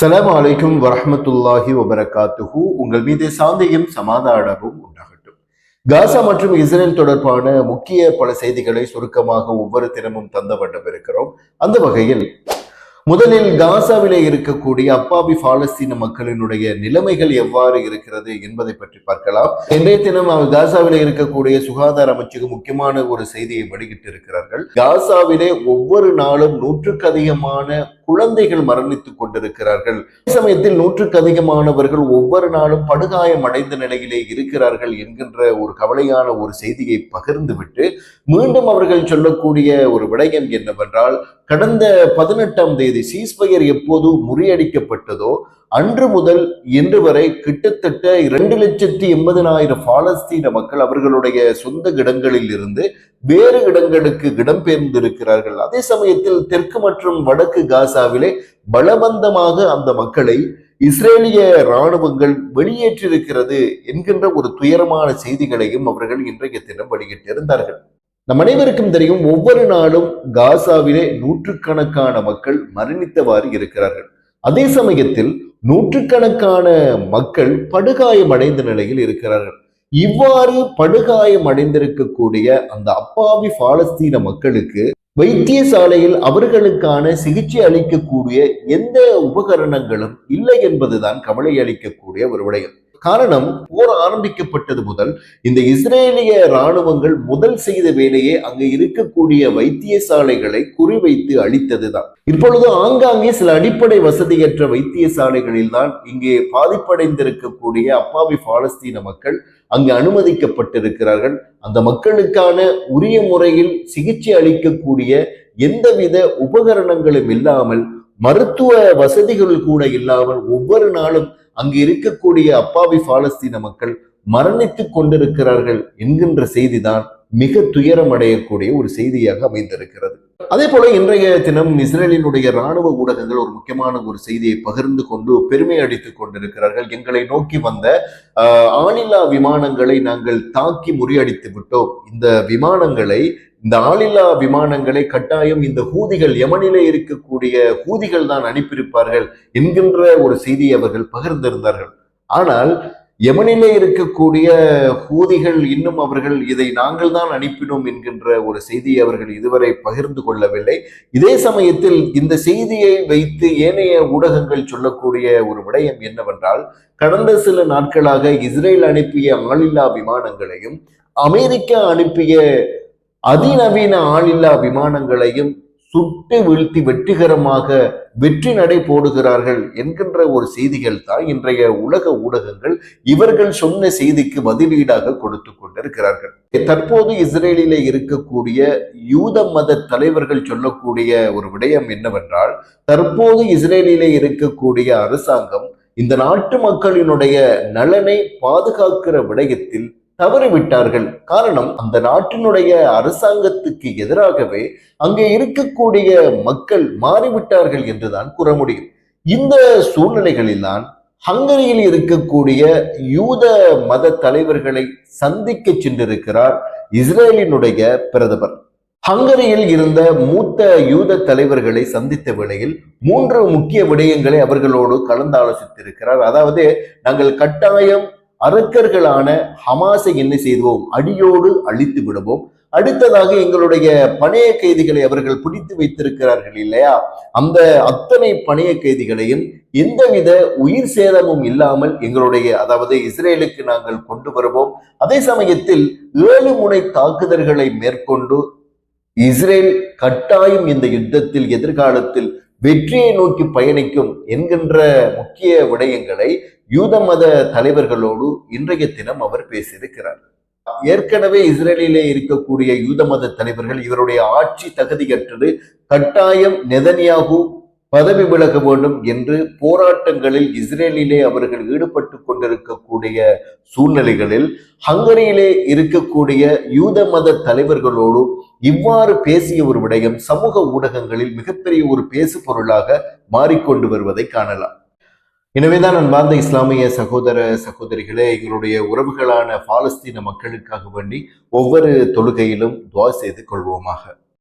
அஸ்ஸலாமு அலைக்கும் வரஹ்மத்துல்லாஹி வபரகாத்துஹு. உங்கள் மீது சாந்தியும் சமாதானமும் உண்டாகட்டும். காசா மற்றும் இஸ்ரேல் தொடர்பான முக்கிய பல செய்திகளை சுருக்கமாக ஒவ்வொரு தினமும் தந்த வண்ணம் இருக்கிறோம். அந்த வகையில் முதலில் காசாவிலே இருக்கக்கூடிய அப்பாவி பாலஸ்தீன மக்களினுடைய நிலைமைகள் எவ்வாறு இருக்கிறது என்பதை பற்றி பார்க்கலாம். இன்றைய தினம் அவர் காசாவிலே இருக்கக்கூடிய சுகாதார அமைச்சுக்கு முக்கியமான ஒரு செய்தியை வெளியிட்டு இருக்கிறார்கள் காசாவிலே ஒவ்வொரு நாளும் நூற்றுக்கு அதிகமான குழந்தைகள் மரணித்துக் கொண்டிருக்கிறார்கள். அதே சமயத்தில் நூற்றுக்கு அதிகமானவர்கள் ஒவ்வொரு நாளும் படுகாயம் அடைந்த நிலையிலே இருக்கிறார்கள் என்கின்ற ஒரு கவலையான ஒரு செய்தியை பகிர்ந்துவிட்டு மீண்டும் அவர்கள் சொல்லக்கூடிய ஒரு விடயம் என்னவென்றால் கடந்த பதினெட்டாம் தேதி சீஸ்பயர் எப்போது முறியடிக்கப்பட்டதோ அன்று முதல் இன்று வரை கிட்டத்தட்ட இரண்டு லட்சத்தி எண்பதினாயிரம் பாலஸ்தீன மக்கள் அவர்களுடைய சொந்த இடங்களில் இருந்து வேறு இடங்களுக்கு இடம்பெயர்ந்திருக்கிறார்கள். அதே சமயத்தில் தெற்கு மற்றும் வடக்கு காசா காசாவிலே பலவந்தமாக அந்த மக்களை இஸ்ரேலிய இராணுவங்கள் வெளியேற்றிருக்கிறது என்கின்ற ஒரு துயரமான செய்திகளையும் அவர்கள் இன்றைய தினம் வெளியிட்டிருந்தார்கள். நம் அனைவருக்கும் தெரியும் ஒவ்வொரு நாளும் காசாவிலே நூற்றுக்கணக்கான மக்கள் மரணித்தவாறு இருக்கிறார்கள். அதே சமயத்தில் நூற்றுக்கணக்கான மக்கள் படுகாயமடைந்த நிலையில் இருக்கிறார்கள். இவ்வாறு படுகாயம் அடைந்திருக்கக்கூடிய அந்த அப்பாவி பாலஸ்தீன மக்களுக்கு வைத்தியசாலையில் அவர்களுக்கான சிகிச்சை அளிக்கக்கூடிய எந்த உபகரணங்களும் இல்லை என்பதுதான் கவலை அளிக்கக்கூடிய ஒரு விடயம். காரணம் போர் ஆரம்பிக்கப்பட்டது முதல் இந்த இஸ்ரேலிய ராணுவங்கள் முதல் செய்த வேலையே அங்கு இருக்கக்கூடிய வைத்தியசாலைகளை குறிவைத்து அளித்ததுதான். இப்பொழுது ஆங்காங்கே சில அடிப்படை வசதியற்ற வைத்தியசாலைகளில் தான் இங்கே பாதிப்படைந்திருக்கக்கூடிய அப்பாவி பாலஸ்தீன மக்கள் அங்கு அனுமதிக்கப்பட்டிருக்கிறார்கள். அந்த மக்களுக்கான உரிய முறையில் சிகிச்சை அளிக்கக்கூடிய எந்தவித உபகரணங்களும் இல்லாமல் மருத்துவ வசதிகள் கூட இல்லாமல் ஒவ்வொரு நாளும் அங்கு இருக்கக்கூடிய அப்பாவி பாலஸ்தீன மக்கள் மரணித்துக் கொண்டிருக்கிறார்கள் என்கின்ற செய்திதான் மிக துயரம் அடையக்கூடிய ஒரு செய்தியாக அமைந்திருக்கிறது. அதே போல இன்றைய தினம் இஸ்ரேலினுடைய ராணுவ ஊடகங்கள் ஒரு முக்கியமான ஒரு செய்தியை பகிர்ந்து கொண்டு பெருமை அடித்துக் கொண்டிருக்கிறார்கள். எங்களை நோக்கி வந்த ஆஹ், ஆளில்லா விமானங்களை நாங்கள் தாக்கி முறியடித்து விட்டோம். இந்த விமானங்களை இந்த ஆளில்லா விமானங்களை கட்டாயம் இந்த ஹூதிகள் யமனிலே இருக்கக்கூடிய ஹூதிகள் தான் அனுப்பியிருப்பார்கள் என்கின்ற ஒரு செய்தியை அவர்கள் பகிர்ந்திருந்தார்கள். ஆனால் யமனிலே இருக்கக்கூடிய ஹூதிகள் இன்னும் அவர்கள் இதை நாங்கள் தான் அனுப்பினோம் என்கின்ற ஒரு செய்தியை அவர்கள் இதுவரை பகிர்ந்து கொள்ளவில்லை. இதே சமயத்தில் இந்த செய்தியை வைத்து ஏனைய ஊடகங்கள் சொல்லக்கூடிய ஒரு விடயம் என்னவென்றால் கடந்த சில நாட்களாக இஸ்ரேல் அனுப்பிய ஆளில்லா விமானங்களையும் அமெரிக்கா அனுப்பிய அதிநவீன ஆளில்லா விமானங்களையும் சுட்டு வீழ்த்தி வெற்றிகரமாக வெற்றி நடை போடுகிறார்கள் என்கின்ற ஒரு செய்திகள் தான் இன்றைய உலக ஊடகங்கள் இவர்கள் சொன்ன செய்திக்கு பதிலீடாக கொடுத்து கொண்டிருக்கிறார்கள். தற்போது இஸ்ரேலிலே இருக்கக்கூடிய யூத மத தலைவர்கள் சொல்லக்கூடிய ஒரு விடயம் என்னவென்றால் தற்போது இஸ்ரேலிலே இருக்கக்கூடிய அரசாங்கம் இந்த நாட்டு மக்களினுடைய நலனை பாதுகாக்கிற விடயத்தில் தவறிவிட்டார்கள். காரணம் அந்த நாட்டினுடைய அரசாங்கத்துக்கு எதிராகவே அங்கே இருக்கக்கூடிய மக்கள் மாறிவிட்டார்கள் என்றுதான் கூற முடியும். இந்த சூழ்நிலைகளில்தான் ஹங்கரியில் இருக்கக்கூடிய யூத மத தலைவர்களை சந்திக்க சென்றிருக்கிறார் இஸ்ரேலினுடைய பிரதமர். ஹங்கரியில் இருந்த மூத்த யூத தலைவர்களை சந்தித்த வேளையில் மூன்று முக்கிய விடயங்களை அவர்களோடு கலந்தாலோசித்திருக்கிறார். அதாவது நாங்கள் கட்டாயம் அரக்கர்களான ஹமாஸை என்ன செய்வோம் அடியோடு அழித்து விடுவோம். அடுத்ததாக எங்களுடைய பணைய கைதிகளை அவர்கள் பிடித்து வைத்திருக்கிறார்கள் இல்லையா? அந்த அத்தனை பணைய கைதிகளையும் எந்தவித உயிர் சேதமும் இல்லாமல் எங்களுடைய அதாவது இஸ்ரேலுக்கு நாங்கள் கொண்டு வருவோம். அதே சமயத்தில் ஏழு முனை தாக்குதல்களை மேற்கொண்டு இஸ்ரேல் கட்டாயம் இந்த யுத்தத்தில் எதிர்காலத்தில் வெற்றியை நோக்கி பயணிக்கும் என்கின்ற முக்கிய விடயங்களை யூத மத தலைவர்களோடு இன்றைய தினம் அவர் பேசியிருக்கிறார். ஏற்கனவே இஸ்ரேலிலே இருக்கக்கூடிய யூத மத தலைவர்கள் இவருடைய ஆட்சி தகுதியற்றது கட்டாயம் நெதன்யாகு பதவி விலக வேண்டும் என்று போராட்டங்களில் இஸ்ரேலிலே அவர்கள் ஈடுபட்டு கொண்டிருக்கக்கூடிய சூழ்நிலைகளில் ஹங்கரியிலே இருக்கக்கூடிய யூத மத தலைவர்களோடு இவ்வாறு பேசிய ஒரு விடயம் சமூக ஊடகங்களில் மிகப்பெரிய ஒரு பேசு பொருளாக மாறிக்கொண்டு வருவதை காணலாம். எனவேதான் அன்பார்ந்த இஸ்லாமிய சகோதர சகோதரிகளே எங்களுடைய உறவுகளான பாலஸ்தீன மக்களுக்காக வேண்டி ஒவ்வொரு தொழுகையிலும் துவா செய்து கொள்வோமாக.